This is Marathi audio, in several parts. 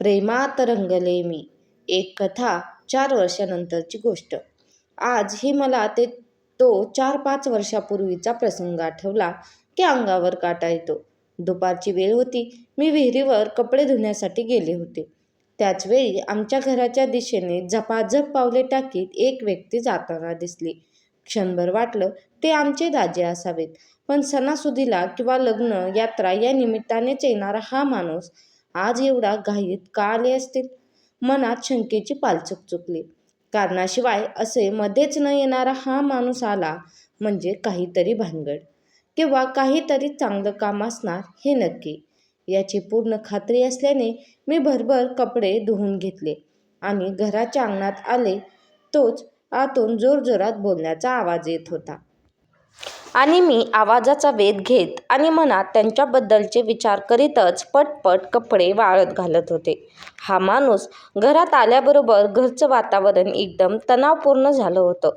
प्रेमात रंगले मी. एक कथा चार वर्षानंतरची गोष्ट. आज ही मला ते तो चार पाच वर्षापूर्वीचा प्रसंग आठवला की अंगावर काटा येतो. दुपारची वेळ होती. मी विहिरीवर कपडे धुण्यासाठी गेले होते. त्याचवेळी आमच्या घराच्या दिशेने झपाझप पावले टाकीत एक व्यक्ती जाताना दिसली. क्षणभर वाटलं ते आमचे दाजे असावेत. पण सणासुदीला किंवा लग्न यात्रा या निमित्तानेच येणारा हा माणूस आज एवढा घाईत का आले असतील? मनात शंकेची पालचक चुकली. कारणाशिवाय असे मध्येच न येणारा हा माणूस आला म्हणजे काहीतरी भानगड. किंवा काहीतरी चांगलं काम असणार हे नक्की. याची पूर्ण खात्री असल्याने मी भरभर कपडे धुवून घेतले आणि घराच्या अंगणात आले तोच आतून जोरजोरात बोलण्याचा आवाज येत होता. आणि मी आवाजाचा वेध घेत आणि मनात त्यांच्याबद्दलचे विचार करीतच पटपट कपडे वाळत घालत होते. हा माणूस घरात आल्याबरोबर घरचं वातावरण एकदम तणावपूर्ण झालं होतं.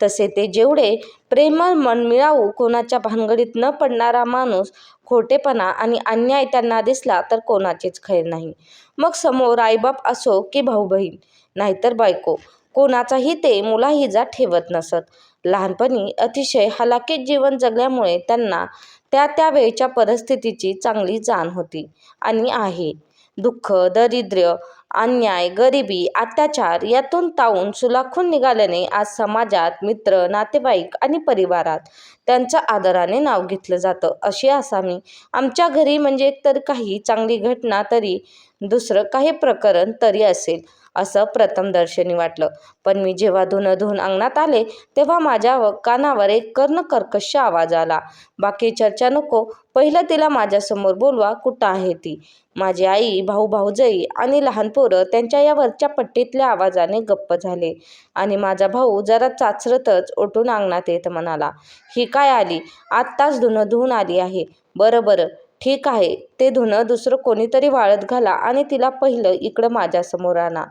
तसे ते जेवढे प्रेमळ मनमिळावू कोणाच्या भानगडीत न पडणारा माणूस खोटेपणा आणि अन्याय त्यांना दिसला तर कोणाचेच खैर नाही. मग समोर आईबाप असो की भाऊ बहीण नाहीतर बायको कोणाचाही ते मुलाहिजा ठेवत नसत. लहानपणी अतिशय हलाखीत जीवन जगल्यामुळे त्यांना त्या त्या वेळच्या परिस्थितीची चांगली जाण होती आणि आहे. दुःख दरिद्र्य अन्याय गरिबी अत्याचार यातून तावून सुलाखून निघाल्याने आज समाजात मित्र नातेवाईक आणि परिवारात त्यांचं आदराने नाव घेतलं जातं. अशी आसामी आमच्या घरी म्हणजे एकतर काही चांगली घटना तरी दुसरं काही प्रकरण तरी असेल. असं प्रथमदर्शनी वाटलं. पण मी जेव्हा धुणं धुवून अंगणात आले तेव्हा माझ्या कानावर एक कर्णकर्कश आवाज आला. बाकी चर्चा नको. पहिलं तिला माझ्यासमोर बोलवा कुठं आहे ती? माझी आई भाऊ भाऊजई आणि लहान पोरं त्यांच्या या वरच्या पट्टीतल्या आवाजाने गप्प झाले. आणि माझा भाऊ जरा चाचरतच ओटून अंगणात येत म्हणाला ही काय आली? आत्ताच धुणं धुवून आली आहे. बरं बरं. ठीक आहे. ते धुणं दुसरं कोणीतरी वाळत घाला आणि तिला पहिलं इकडं माझ्यासमोर आणा.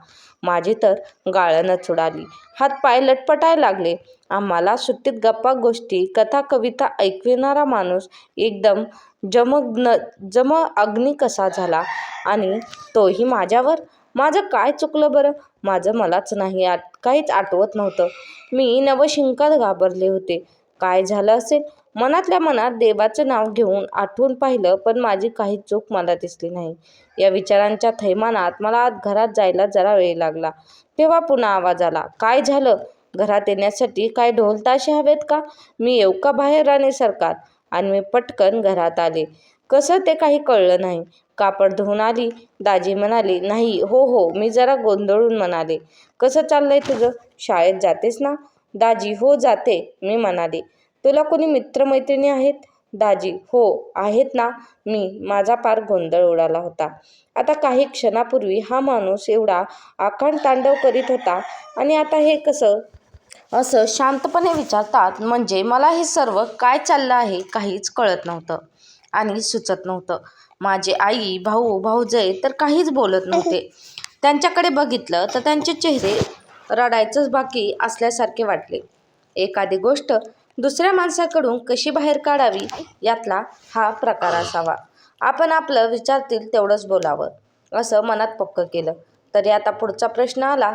माझी तर गाळणच उडाली. हातपाय लटपटाय लागले. आम्हाला सुट्टीत गप्पा गोष्टी कथा कविता ऐकविणारा माणूस एकदम जमग्न जम अग्नी कसा झाला? आणि तोही माझ्यावर? माझं काय चुकलं बरं? माझं मलाच नाही आ काहीच आठवत नव्हतं. मी नवशिंकात घाबरले होते. काय झालं असेल? मनातल्या मनात देवाचं नाव घेऊन आठवून पाहिलं पण माझी काही चूक मला दिसली नाही. या विचारांच्या थैमानात मला आत घरात जायला जरा वेळ लागला. तेव्हा पुन्हा आवाज आला काय झालं? घरात येण्यासाठी काय ढोलताशे हवेत का? मी येऊ का बाहेर राणे सरकार? आणि मी पटकन घरात आले. कसं ते काही कळलं नाही. कापड धुवून आली. दाजी म्हणाली नाही हो हो मी जरा गोंधळून म्हणाले. कसं चाललंय तुझं? शाळेत जातेस ना? दाजी हो जाते मी म्हणाले. तुला कोणी मित्रमैत्रिणी आहेत? दाजी हो आहेत ना. मी माझा पार गोंधळ उडाला होता. आता काही क्षणापूर्वी हा माणूस एवढा आखाण तांडव करीत होता. आणि आता हे कसं? असं शांतपणे विचारतात म्हणजे मला हे सर्व काय चाललं आहे? काहीच कळत नव्हतं. आणि सुचत नव्हतं. माझे आई भाऊ भाऊजय तर काहीच बोलत नव्हते. त्यांच्याकडे बघितलं तर त्यांचे चेहरे रडायचंच बाकी असल्यासारखे वाटले. एखादी गोष्ट दुसऱ्या माणसाकडून कशी बाहेर काढावी यातला हा प्रकार असावा. आपण आपलं विचारतील तेवढंच बोलावं असं मनात पक्क केलं. तरी आता पुढचा प्रश्न आला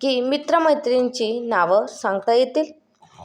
की मित्रमैत्रिणींची नावं सांगता येतील?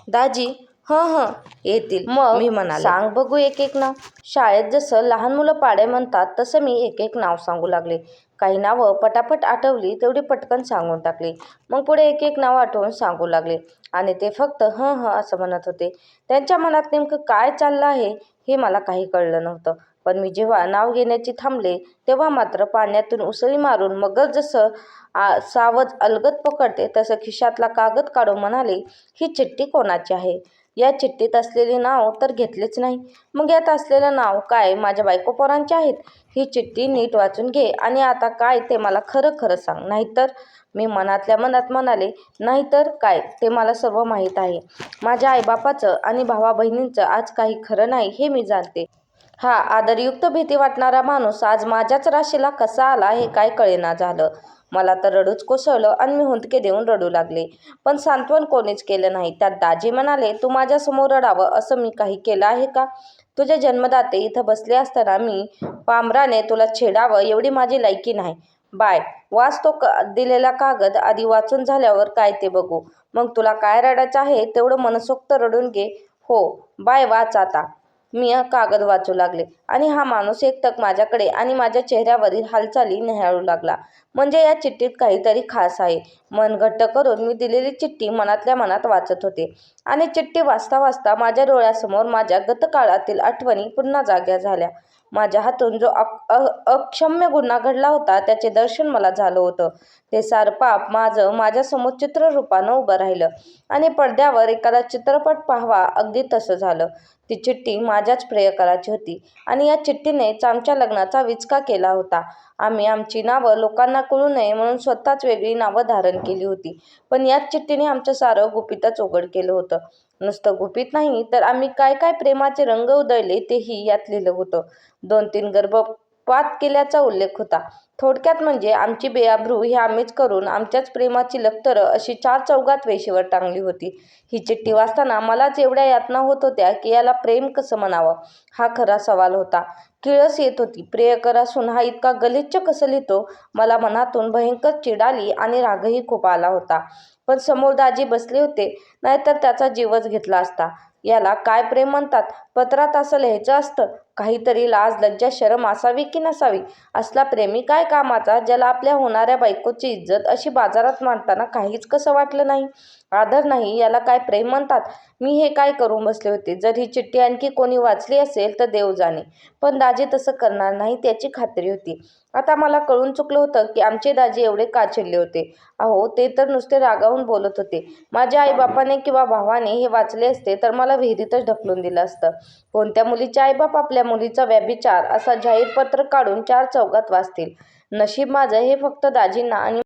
दाजी हं हं. येतील. मग मी म्हणाले. सांग बघू एक एक नाव. शाळेत जसं लहान मुलं पाडे म्हणतात तसं मी एक एक नाव सांगू लागले. काही नावं पटापट आठवली तेवढी पटकन सांगून टाकली. मग पुढे एक एक नाव आठवून सांगू लागले. आणि ते फक्त हं हं असं म्हणत होते. त्यांच्या मनात नेमकं काय चाललं आहे हे मला काही कळलं नव्हतं. पण मी जेव्हा नाव घेण्याची थांबले तेव्हा मात्र पाण्यातून उसळी मारून मगर जसं आ सावज अलगद पकडते तसं खिशातला कागद काढून म्हणाले ही चिठ्ठी कोणाची आहे? या चिठ्ठीत असलेले नाव तर घेतलेच नाही. मग यात असलेलं नाव काय? माझ्या बायको पोरांचे आहेत. ही चिठ्ठी नीट वाचून घे आणि आता काय ते मला खरं खरं सांग. नाहीतर मी मनातल्या मनात म्हणाले नाहीतर काय ते मला सर्व माहीत आहे. माझ्या आईबापाचं आणि भावा बहिणींचं आज काही खरं नाही हे मी जाणते. हा आदरयुक्त भीती वाटणारा माणूस आज माझ्याच राशीला कसा आला हे काय कळेना झालं. मला तर रडूच कोसळलं आणि मी हुंदके देऊन रडू लागले. पण सांत्वन कोणीच केलं नाही. त्यात दाजी म्हणाले तू माझ्यासमोर रडावं असं मी काही केलं आहे का? तुझे जन्मदाते इथं बसले असताना मी पामराने तुला छेडावं एवढी माझी लायकी नाही. बाय वाच तो क दिलेला कागद आधी वाचून झाल्यावर काय ते बघू. मग तुला काय रडायचं आहे तेवढं मनसोक्त रडून घे. हो बाय वाच आता. मी कागद वाचू लागले. आणि हा माणूस एकटक माझ्याकडे आणि माझ्या चेहऱ्यावरील हालचाली न्याहाळू लागला. म्हणजे या चिठ्ठीत काहीतरी खास आहे. मन घट्ट करून मी दिलेली चिठ्ठी मनातल्या मनात वाचत होते. आणि चिठ्ठी वाचता वाचता माझ्या डोळ्यासमोर माझ्या गतकाळातील आठवणी पुन्हा जाग्या झाल्या. माझ्या हातून जो अ अक्षम्य गुन्हा घडला होता त्याचे दर्शन मला झालं होतं. ते सार पाप माझं माझ्यासमोर चित्ररूपानं उभं राहिलं आणि पडद्यावर एखादा चित्रपट पाहावा अगदी तसं झालं. ती चिठ्ठी माझ्याच प्रेयकराची होती आणि या चिठ्ठीनेच आमच्या लग्नाचा विचका केला होता. आम्ही आमची नावं लोकांना कळू नये म्हणून स्वतःच वेगळी नावं धारण केली होती. पण याच चिठ्ठीने आमचं सारं गुपितच उघड केलं होतं. नुसतं गुपित नाही तर आम्ही काय काय प्रेमाचे रंग उदळले तेही यात लिहिलं होतं. दोन तीन गर्भपात केल्याचा उल्लेख होता. थोडक्यात म्हणजे आमची बेआबरू ही आम्हीच करून आमच्याच प्रेमाची लक्तरं अशी चार चौघात वेशीवर टांगली होती. ही चिठ्ठी वाचताना मलाच एवढ्या यातना होत होत्या की याला प्रेम कसं म्हणावं? हा खरा सवाल होता. किळस येत होती. प्रियकरासून हा इतका गलिच्छ कसं लिहितो? मला मनातून भयंकर चिडाली आणि रागही खूप आला होता. पण समोर दाजी बसले होते. नाहीतर त्याचा जीवच घेतला असता. याला काय प्रेम म्हणतात? पत्रात असं लिहायचं असतं? काहीतरी लाज लज्जा शरम असावी की नसावी? असला प्रेमी काय कामाचा? ज्याला आपल्या होणाऱ्या बायकोची इज्जत अशी बाजारात मांडताना काहीच कसं वाटलं नाही? आदर नाही याला काय प्रेम म्हणतात? मी हे काय करून बसले होते? जर ही चिठ्ठी आणखी कोणी वाचली असेल तर देव जाणे. पण दाजी तसं करणार नाही त्याची खात्री होती. आता मला कळून चुकलं होतं की आमचे दाजी एवढे का चिडले होते. अहो ते तर नुसते रागावून बोलत होते. माझ्या आईबापाने किंवा भावाने हे वाचले असते तर मला विहिरीतच ढकलून दिलं असतं. कोणत्या मुलीचे आईबाप? आपल्या मुलीचा व्यभिचार असा जाहीर पत्र काढून चार चौघात वाचतील. नशीब माझं हे फक्त दाजींना आणि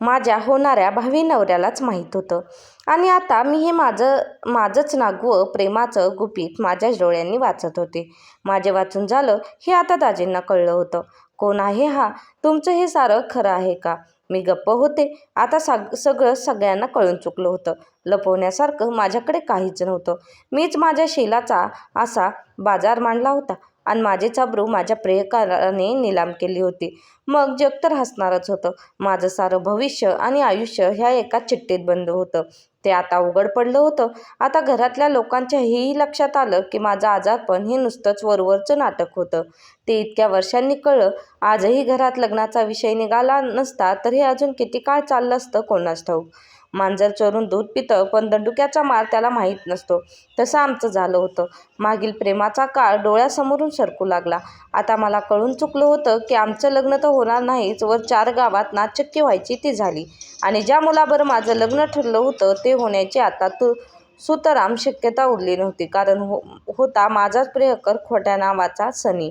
माझ्या होणाऱ्या भावी नवऱ्यालाच माहीत होतं. आणि आता मी हे माझं माझंच नागवं प्रेमाचं गुपित माझ्याच डोळ्यांनी वाचत होते. माझे वाचून झालं हे आता दाजींना कळलं होतं. कोण आहे हा? तुमचं हे सारं खरं आहे का? मी गप्प होते. आता साग सगळं सगळ्यांना कळून चुकलं होतं. लपवण्यासारखं माझ्याकडे काहीच नव्हतं. मीच माझ्या शेलाचा असा बाजार मांडला होता. आणि माझे चाबरू माझ्या प्रेयकाराने निलाम केली होती. मग जग तर हसणारच होतं. माझं सारं भविष्य आणि आयुष्य ह्या एका चिठ्ठीत बंद होतं. ते आता उघड पडलं होतं. आता घरातल्या लोकांच्या हेही लक्षात आलं की माझं आजारपण हे नुसतंच वरवरचं नाटक होतं. ते इतक्या वर्षांनी कळलं. आजही घरात लग्नाचा विषय निघाला नसता तर हे अजून किती काळ चाललं असतं कोणास ठाऊक? मांजर चोरून दूध पितं पण दंडुक्याचा मार त्याला माहीत नसतो. तसं आमचं झालं होतं. मागील प्रेमाचा काळ डोळ्यासमोरून सरकू लागला. आता मला कळून चुकलं होतं की आमचं लग्न तर होणार नाहीच वर चार गावात नाचक्की व्हायची ती झाली. आणि ज्या मुलाबरोबर माझं लग्न ठरलं होतं ते होण्याची आता तू सुतराम शक्यता उरली नव्हती. कारण हो होता माझाच प्रियकर खोट्या नावाचा सनी.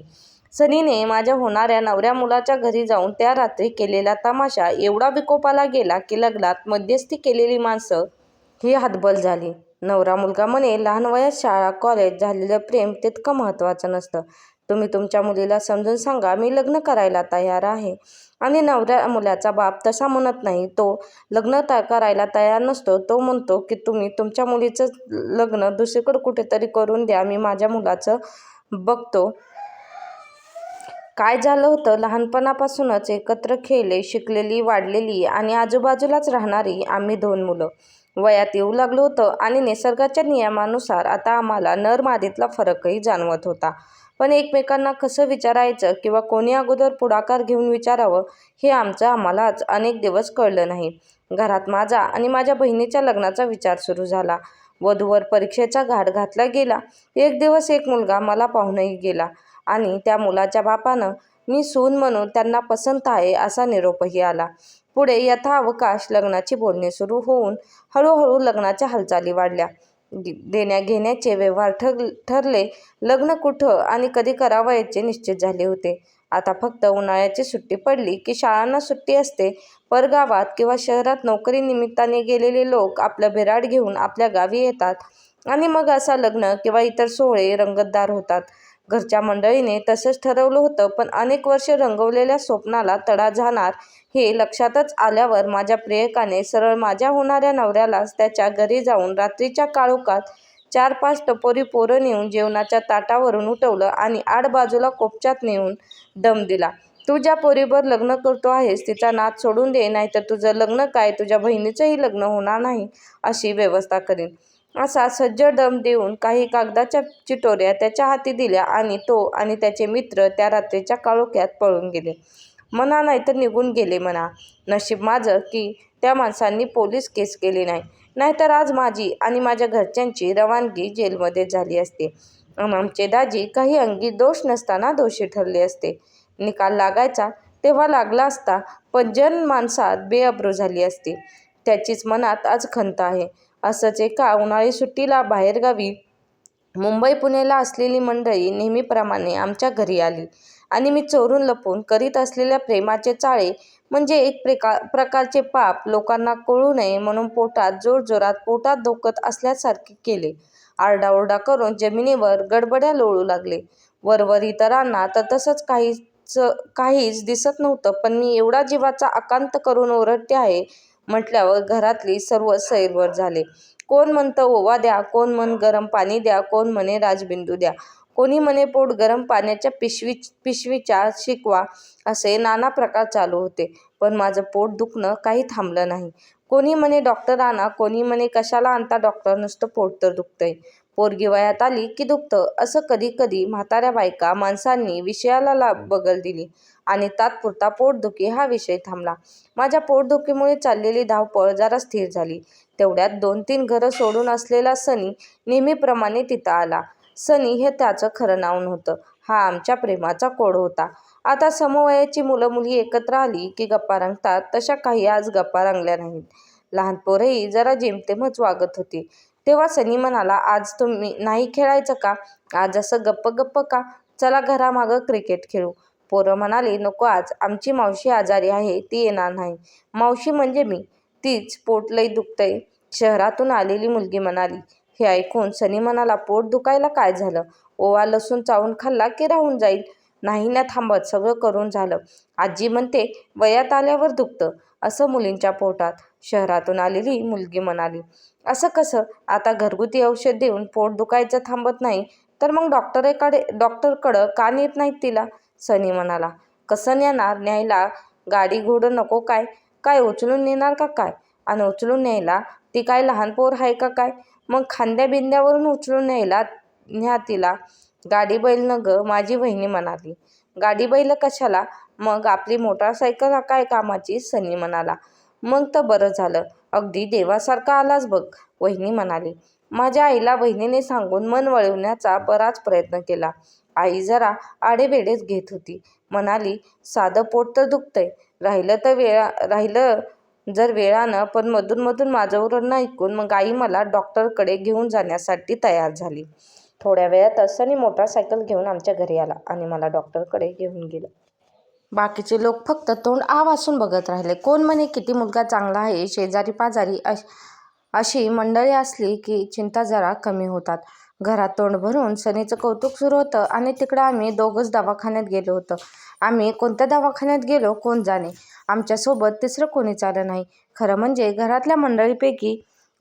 सनीने माझ्या होणाऱ्या नवऱ्या मुलाच्या घरी जाऊन त्या रात्री केलेला तमाशा एवढा विकोपाला गेला की लग्नात मध्यस्थी केलेली माणसं ही हातबल झाली. नवरा मुलगा म्हणे लहान वयात शाळा कॉलेज झालेलं प्रेम तितकं महत्त्वाचं नसतं. तुम्ही तुमच्या मुलीला समजून सांगा मी लग्न करायला तयार आहे. आणि नवऱ्या मुलाचा बाप तसा म्हणत नाही. तो लग्न त करायला तयार नसतो. तो म्हणतो की तुम्ही तुमच्या मुलीचं लग्न दुसरीकडं कुठेतरी करून द्या. मी माझ्या मुलाचं बघतो. काय झालं होतं? लहानपणापासूनच एकत्र खेळले शिकलेली वाढलेली आणि आजूबाजूलाच राहणारी आम्ही दोन मुलं. वयात येऊ लागलो होतं आणि निसर्गाच्या नियमानुसार आता आम्हाला नर मादीतला फरकही जाणवत होता. पण एकमेकांना कसं विचारायचं किंवा कोणी अगोदर पुढाकार घेऊन विचारावं हे आमचं आम्हालाच अनेक दिवस कळलं नाही. घरात माझा आणि माझ्या बहिणीच्या लग्नाचा विचार सुरू झाला. वधूवर परीक्षेचा घाट घातला गेला. एक दिवस एक मुलगा मला पाहूनही गेला. आणि त्या मुलाच्या बापानं मी सून म्हणून त्यांना पसंत आहे असा निरोपही आला. पुढे यथाअवकाश लग्नाची बोलणी सुरू होऊन हळूहळू लग्नाच्या हालचाली वाढल्या. देण्या घेण्याचे व्यवहार ठर ठरले. लग्न कुठं आणि कधी करावयाचे निश्चित झाले होते. आता फक्त उन्हाळ्याची सुट्टी पडली की शाळांना सुट्टी असते. परगावात किंवा शहरात नोकरी निमित्ताने गेलेले लोक आपलं भिराड घेऊन आपल्या गावी येतात आणि मग असा लग्न किंवा इतर सोहळे रंगतदार होतात. घरच्या मंडळीने तसंच ठरवलं होतं पण अनेक वर्ष रंगवलेल्या स्वप्नाला तडा जाणार हे लक्षातच आल्यावर माझ्या प्रियकाने सरळ माझ्या होणाऱ्या नवऱ्यालाच त्याच्या घरी जाऊन रात्रीच्या काळोखात चार पाच टपोरी पोरं नेऊन जेवणाच्या ताटावरून उठवलं आणि आडबाजूला कोपच्यात नेऊन दम दिला. तू ज्या पोरीवर लग्न करतो आहेस तिचा नाद सोडून दे नाहीतर तुझं लग्न काय तुझ्या बहिणीचंही लग्न होणार नाही अशी व्यवस्था करीन. असा सज्जड दम देऊन काही कागदाच्या चिटोऱ्या त्याच्या हाती दिल्या आणि तो आणि त्याचे मित्र त्या रात्रीच्या काळोख्यात पळून गेले. म्हणा नाहीतर निघून गेले म्हणा. नशीब माझं की त्या माणसांनी पोलीस केस केली नाही. नाहीतर आज माझी आणि माझ्या घरच्यांची रवानगी जेलमध्ये झाली असती आमचे दाजी काही अंगी दोष नसताना दोषी ठरले असते. निकाल लागायचा तेव्हा लागला असता पण जन माणसात बेअब्रू झाली असती. त्याचीच मनात आज खंत आहे. असंच एका उन्हाळी सुट्टीला बाहेरगावी मुंबई पुणेला असलेली मंडळी नेहमीप्रमाणे आमच्या घरी आली आणि मी चोरून लपून करीत असलेल्या प्रेमाचे चाळे म्हणजे एक प्रकारचे पाप लोकांना कळू नये म्हणून पोटात जोरजोरात पोटात दुखत असल्यासारखे केले. आरडाओरडा करून जमिनीवर गडबड्या लोळू लागले. वरवर इतरांना तर काहीच काहीच दिसत नव्हतं पण मी एवढा जीवाचा आकांत करून ओरडते आहे म्हटल्यावर घरातली सर्व सैरवर झाले. कोण म्हणतं ओवा द्या, कोण म्हण गरम पाणी द्या, कोण म्हणे राजबिंदू द्या, कोणी म्हणे पोट गरम पाण्याच्या पिशवीच्या शिकवा असे नाना प्रकार चालू होते. पण माझं पोट दुखणं काही थांबलं नाही. कोणी म्हणे डॉक्टर आणा, कोणी म्हणे कशाला आणता डॉक्टर नुसतं पोट तर दुखतंय. पोरगी वयात आली की दुखतं असं कधी कधी म्हाताऱ्या बायका माणसांनी विषयाला बगल दिली आणि तात्पुरता पोटदुखी हा विषय थांबला. माझ्या पोटदुखीमुळे चाललेली धावपळ जरा स्थिर झाली. तेवढ्यात दोन तीन घरं सोडून असलेला सनी नेहमीप्रमाणे तिथं आला. सनी हे त्याचं खरं नाव नव्हतं. हा आमच्या प्रेमाचा कोड होता. आता समवयाची मुलं मुली एकत्र आली की गप्पा रंगतात तशा काही आज गप्पा रंगल्या नाहीत. लहान पोरही जरा जेमतेमच वागत होती. तेव्हा सनी म्हणाला आज तुम्ही नाही खेळायचं का? आज असं गप्प गप्प का? चला घरामागं क्रिकेट खेळू. पोरं म्हणाली नको आज. आमची मावशी आजारी आहे ती येणार नाही. मावशी म्हणजे मी. तीच पोट लई दुखतंय. शहरातून आलेली मुलगी म्हणाली. हे ऐकून सनी म्हणाला पोट दुखायला काय झालं? ओवा लसूण चावून खाल्ला की राहून जाईल. नाही ना थांबत सगळं करून झालं. आजी म्हणते वयात आल्यावर दुखतं असं मुलींच्या पोटात. शहरातून आलेली मुलगी म्हणाली. असं कसं? आता घरगुती औषध देऊन पोट दुखायचं थांबत नाही तर मग डॉक्टरेकडे डॉक्टरकडं का नेत नाहीत तिला? सनी म्हणाला. कसं नेणार? न्यायला गाडीघोडं नको काय? काय उचलून नेणार का काय? आणि उचलून न्यायला? ती काय लहान पोर आहे का काय? मग खांद्या बिंद्यावरून उचलून न्या तिला. गाडीबैल न गं माझी वहिनी म्हणाली. गाडीबैल कशाला? मग आपली मोटारसायकल काय कामाची? सनी म्हणाला. मग तर बरं झालं. अगदी देवासारखा आलाच बघ. वहिनी म्हणाली. माझ्या आईला बहिणीने सांगून मन वळवण्याचा बराच प्रयत्न केला. आई जरा आडेबेडेच घेत होती. म्हणाली साधं पोट तर दुखतंय. राहिलं तर वेळा राहिलं जर वेळानं पण मधून मधून माझं ओरडणं ऐकून मग आई मला डॉक्टरकडे घेऊन जाण्यासाठी तयार झाली. थोड्या वेळातच सनी मोटारसायकल घेऊन आमच्या घरी आला आणि मला डॉक्टरकडे घेऊन गेलं. बाकीचे लोक फक्त तोंड आ वासून बघत राहिले. कोण म्हणे किती मुलगा चांगला आहे. शेजारी पाजारी अशी मंडळी असली की चिंता जरा कमी होतात. घरात तोंड भरून सनीचं कौतुक सुरू होतं आणि तिकडं आम्ही दोघंच दवाखान्यात गेलो होतो. आम्ही कोणत्या दवाखान्यात गेलो कोण जाणे. आमच्यासोबत तिसरं कोणीच आलं नाही. खरं म्हणजे घरातल्या मंडळीपैकी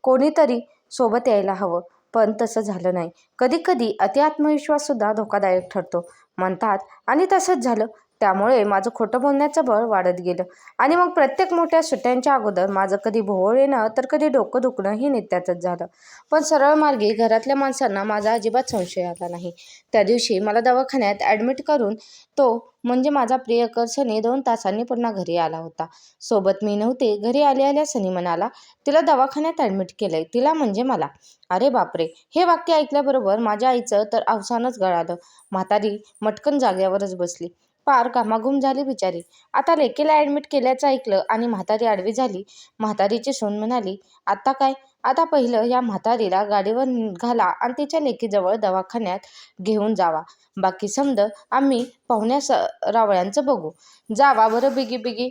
कोणीतरी सोबत यायला हवं. पण तसं झालं नाही. कधी कधी अति आत्मविश्वाससुद्धा धोकादायक ठरतो म्हणतात आणि तसंच झालं. त्यामुळे माझं खोटं बोलण्याचं बळ वाढत गेलं आणि मग प्रत्येक मोठ्या सुट्ट्यांच्या अगोदर माझं कधी भोवळ येणं तर कधी डोकं दुखणं हे नित्याचंच झालं. पण सरळ मार्गी घरातल्या माणसांना माझा अजिबात संशय आला नाही. त्या दिवशी मला दवाखान्यात ॲडमिट करून तो म्हणजे माझा प्रियकर सनी दोन तासांनी पुन्हा घरी आला होता. सोबत मी नव्हते. घरी आल्या आल्या सनी म्हणाला तिला दवाखान्यात ॲडमिट केलंय. तिला म्हणजे मला. अरे बापरे. हे वाक्य ऐकल्याबरोबर माझ्या आईचं तर अवसानच गळालं. म्हातारी मटकन जाग्यावरच बसली. पार घामाघूम झाली बिचारी. आता लेकीला ऍडमिट केल्याचं ऐकलं आणि म्हातारी आडवी झाली. म्हातारीची सून म्हणाली आता काय? आता पहिलं या म्हातारीला गाडीवर घाला आणि तिच्या लेकीजवळ दवाखान्यात घेऊन जावा. बाकी समज आम्ही पाहुण्यारावळ्यांचं बघू. जावा बरं बिगी बिगी.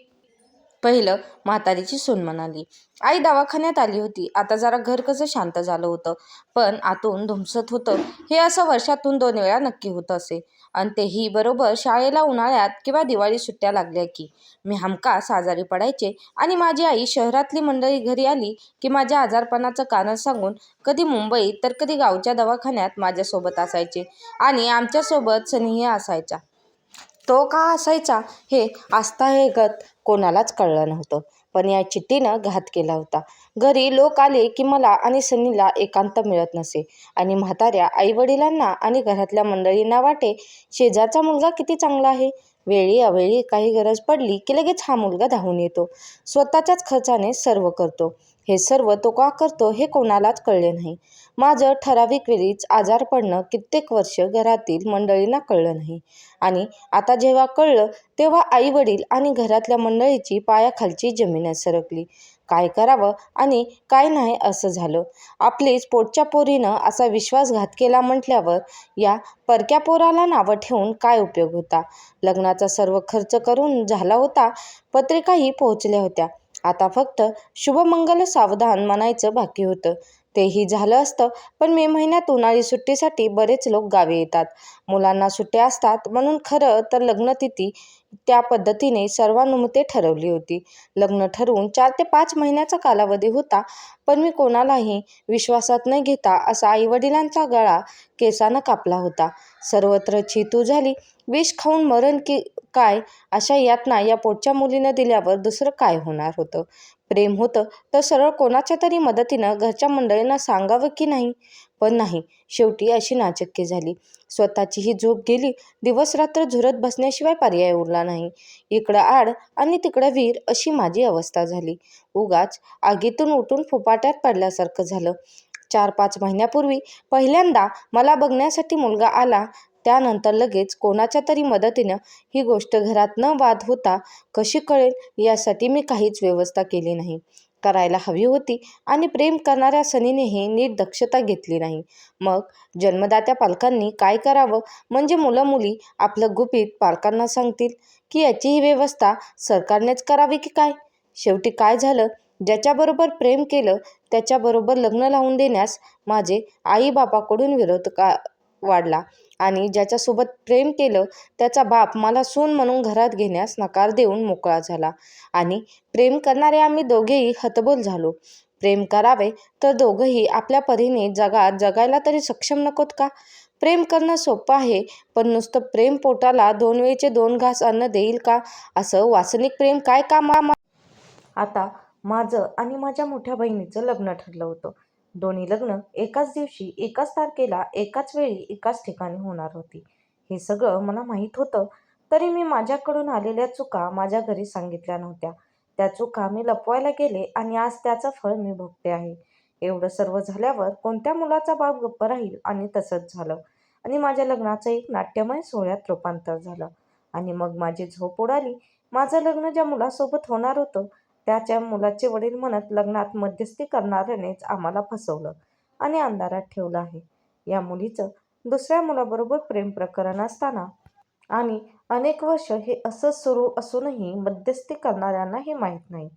पहिलं म्हातारीची सून म्हणाली. आई दवाखान्यात आली होती. आता जरा घर कसं शांत झालं होतं. पण आतून धुमसत होतं. हे असं वर्षातून दोन वेळा नक्की होत असे. आणि तेही बरोबर शाळेला उन्हाळ्यात किंवा दिवाळी सुट्ट्या लागल्या की. मी हमखास आजारी पडायचे. आणि माझी आई शहरातली मंडळी घरी आली की माझ्या आजारपणाचं कारण सांगून कधी मुंबईत तर कधी गावच्या दवाखान्यात माझ्यासोबत असायचे. आणि आमच्यासोबत स्नेही असायचा. तो का असायचा? हे आस्था हे गत कोणालाच कळलं नव्हतं. पण या चिठ्ठीनं घात केला होता. घरी लोक आले की मला आणि सनीला एकांत मिळत नसे. आणि म्हाताऱ्या आईवडिलांना आणि घरातल्या मंडळींना वाटे शेजारचा मुलगा किती चांगला आहे? वेळी अवेळी काही गरज पडली की लगेच हा मुलगा धावून येतो. स्वतःच्याच खर्चाने सर्व करतो. हे सर्व तो का करतो हे कोणालाच कळले नाही. माझं ठराविक वेळीच आजार पडणं कित्येक वर्ष घरातील मंडळींना कळलं नाही. आणि आता जेव्हा कळलं तेव्हा आई वडील आणि घरातल्या मंडळीची पायाखालची जमीनच सरकली. काय करावं आणि काय नाही असं झालं. आपलीच पोटच्या पोरीनं असा विश्वासघात केला म्हटल्यावर या परक्या पोराला नावं ठेवून काय उपयोग होता? लग्नाचा सर्व खर्च करून झाला होता पत्रिकाही पोहोचल्या होत्या. आता फक्त शुभमंगल सावधान म्हणायचं बाकी होतं. तेही झालं असतं पण मे महिन्यात उन्हाळी सुट्टीसाठी बरेच लोक गावी येतात. मुलांना सुट्ट्या असतात म्हणून खरं तर लग्नतिथी त्या पद्धतीने सर्वानुमते ठरवली होती. लग्न ठरवून चार ते पाच महिन्याचा कालावधी होता पण मी कोणालाही विश्वासात न घेता असा आईवडिलांचा गळा केसानं कापला होता. सर्वत्र चितू झाली विष खाऊन मरण की काय? अशा यातना या पोटच्या मुलीनं दिल्यावर दुसरं काय होणार होतं? प्रेम होतं तर सरळ कोणाच्या तरी मदतीनं घरच्या मंडळींना सांगावं की नाही? पण नाही शेवटी अशी नाचक्की झाली. स्वतःची ही झोप गेली दिवस रात्र झुरत बसण्याशिवाय पर्याय उरला नाही. इकडं आड आणि तिकडं वीर अशी माझी अवस्था झाली. उगाच आगीतून उठून फुपाट्यात पडल्यासारखं झालं. चार पाच महिन्यापूर्वी पहिल्यांदा मला बघण्यासाठी मुलगा आला त्यानंतर लगेच कोणाच्या तरी मदतीनं ही गोष्ट घरात न वाद होता कशी कळेल यासाठी मी काहीच व्यवस्था केली नाही. करायला हवी होती आणि प्रेम करणाऱ्या सनीनेही नीट दक्षता घेतली नाही. मग जन्मदात्या पालकांनी काय करावं? म्हणजे मुलं मुली आपलं गुपित पालकांना सांगतील की याची ही व्यवस्था सरकारनेच करावी की काय? शेवटी काय झालं? ज्याच्याबरोबर प्रेम केलं त्याच्याबरोबर लग्न लावून देण्यास माझे आईबापाकडून विरोध का वाढला? आणि ज्याच्यासोबत प्रेम केलं त्याचा बाप मला सून म्हणून घरात घेण्यास नकार देऊन मोकळा झाला. आणि प्रेम करणारे आम्ही दोघेही हतबोल झालो. प्रेम करावे तर दोघंही आपल्या परीने जगात जगायला तरी सक्षम नकोत का? प्रेम करणं सोपं आहे पण नुसतं प्रेम पोटाला दोन वेळचे दोन घास अन्न देईल का? असं वासनिक प्रेम काय कामा? आता माझं आणि माझ्या मोठ्या बहिणीचं लग्न ठरलं होतं. दोन्ही लग्न एकाच दिवशी एकाच तारखेला एकाच वेळी एकाच ठिकाणी होणार होती. हे सगळं मला माहीत होतं तरी मी माझ्याकडून आलेल्या चुका माझ्या घरी सांगितल्या नव्हत्या. त्या चुका मी लपवायला गेले आणि आज त्याचं फळ मी भोगते आहे. एवढं सर्व झाल्यावर कोणत्या मुलाचा बाप गप्प राहील आणि तसंच झालं. आणि माझ्या लग्नाचं एक नाट्यमय सोहळ्यात रूपांतर झालं. आणि मग माझी झोप उडाली. माझं लग्न ज्या मुलासोबत होणार होतं त्याच्या मुलाचे वडील म्हणत लग्नात मध्यस्थी करणाऱ्यानेच आम्हाला फसवलं आणि अंधारात ठेवलं आहे. या मुलीचं दुसऱ्या मुलाबरोबर प्रेम प्रकरण असताना आणि अनेक वर्ष हे असं सुरू असूनही मध्यस्थी करणाऱ्यांना हे माहीत नाही.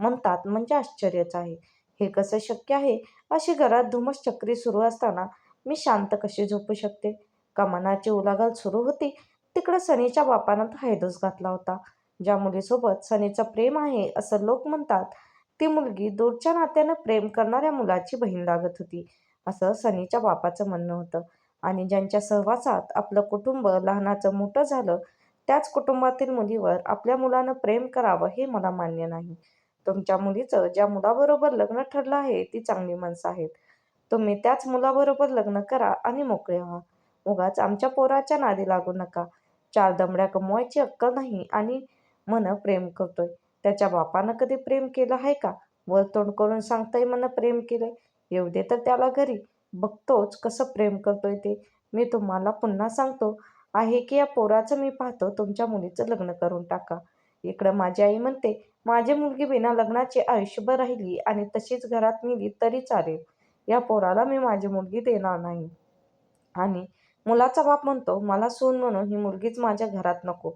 म्हणतात म्हणजे आश्चर्यच आहे. हे कसं शक्य आहे? अशी घरात धुमस चक्री सुरू असताना मी शांत कशी झोपू शकते? का मनाची उलाघाल सुरू होती. तिकडं सनीच्या बापानं तर हैदोस घातला होता. ज्या मुलीसोबत सनीचं प्रेम आहे असं लोक म्हणतात ती मुलगी दूरच्या नात्यानं प्रेम करणाऱ्या मुलाची बहीण लागत होती असं सनीच्या बापाचं म्हणणं होतं. आणि ज्यांच्या सहवासात आपलं कुटुंब लहानाचं मोठं झालं त्याच कुटुंबातील मुलीवर आपल्या मुलानं प्रेम करावं हे मला मान्य नाही. तुमच्या मुलीचं ज्या मुलाबरोबर लग्न ठरलं आहे ती चांगली माणसं आहेत. तुम्ही त्याच मुलाबरोबर लग्न करा आणि मोकळे व्हा. उगाच आमच्या पोराच्या नादी लागू नका. चार दमड्या कमवायची अक्कल नाही आणि मन प्रेम करतोय. त्याच्या बापानं कधी प्रेम केलं आहे का? वर तोंड करून सांगताय मन प्रेम केलंय. येऊ दे तर त्याला घरी. बघतोच कसं प्रेम करतोय ते. मी तुम्हाला पुन्हा सांगतो. आहे की या पोराचं मी पाहतो. तुमच्या मुलीचं लग्न करून टाका. इकडं माझी आई म्हणते माझी मुलगी बिना लग्नाची आयुष्यभर राहिली आणि तशीच घरात मिली तरी चालेल. या पोराला मी माझी मुलगी देणार नाही. आणि मुलाचा बाप म्हणतो मला सून म्हणून ही मुलगीच माझ्या घरात नको.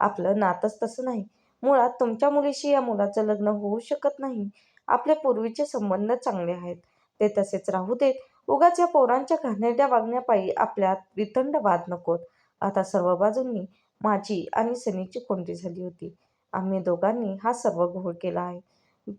आपलं नातंच तसं नाही. मुळात तुमच्या मुलीशी या मुलाचं लग्न होऊ शकत नाही. आपले पूर्वीचे संबंध चांगले आहेत. ते तसेच राहू देत. उगाच या पोरांच्या घाणेरड्या वागण्यापायी आपल्यात वितंड वाद नकोत आता सर्व बाजूंनी माझी आणि सनीची कोंडी झाली होती. आम्ही दोघांनी हा सर्व घोळ केला आहे.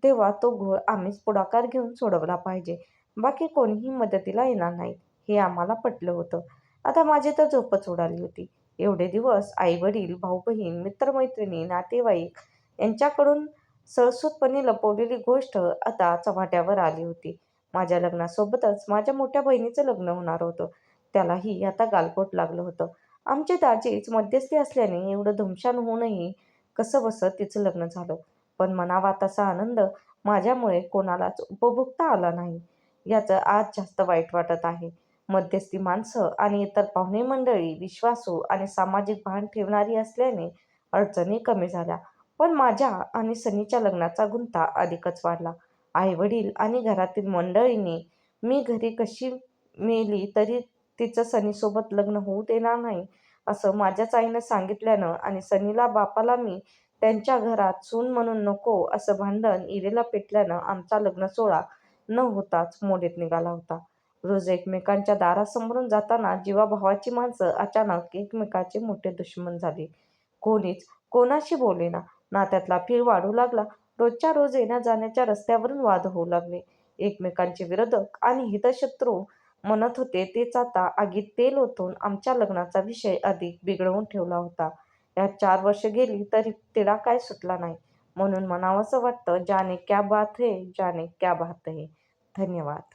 तेव्हा तो घोळ आम्हीच पुढाकार घेऊन सोडवला पाहिजे. बाकी कोणीही मदतीला येणार नाही. हे आम्हाला पटलं होतं. आता माझी तर झोपच उडाली होती. एवढे दिवस आई वडील भाऊ बहीण मित्रमैत्रिणी नातेवाईक यांच्याकडून सहसूतपणे लपवलेली गोष्ट आता चव्हाट्यावर आली होती. माझ्या लग्नासोबतच माझ्या मोठ्या बहिणीचं लग्न होणार होतं. त्यालाही आता गालबोट लागलं होतं. आमचे दाजीच मध्यस्थी असल्याने एवढं धुमशान होऊनही कसं बसं तिचं लग्न झालं. पण मनावा तसा आनंद माझ्यामुळे कोणालाच उपभोगता आला नाही. याचं आज जास्त वाईट वाटत आहे. मध्यस्थी माणसं आणि इतर पाहुणे मंडळी विश्वासू आणि सामाजिक भान ठेवणारी असल्याने अडचणी कमी झाल्या. पण माझ्या आणि सनीच्या लग्नाचा गुंता अधिकच वाढला. आई वडील आणि घरातील मंडळींनी मी घरी कशी मेली तरी तिचं सनीसोबत लग्न होऊ देणार नाही असं माझ्याच आईनं सांगितल्यानं आणि सनीला बापाला मी त्यांच्या घरात सून म्हणून नको असं भांडण इरेला पेटल्यानं आमचा लग्न सोहळा न होताच मोडीत निघाला होता. रोज एकमेकांच्या दारासमोरून जाताना जीवाभावाची माणसं अचानक एकमेकाचे मोठे दुश्मन झाली. कोणीच कोणाशी बोलेना. नात्यातला फीळ वाढू लागला. रोजच्या रोज येण्या जाण्याच्या रस्त्यावरून वाद होऊ लागले. एकमेकांचे विरोधक आणि हितशत्रू म्हणत होते तेच आता आगीत तेल ओतून आमच्या लग्नाचा विषय अधिक बिघडवून ठेवला होता. यात चार वर्ष गेली तरी तिला काय सुटला नाही. म्हणून म्हणावंसं वाटतं जाने क्या बात है जाने क्या बात है. धन्यवाद.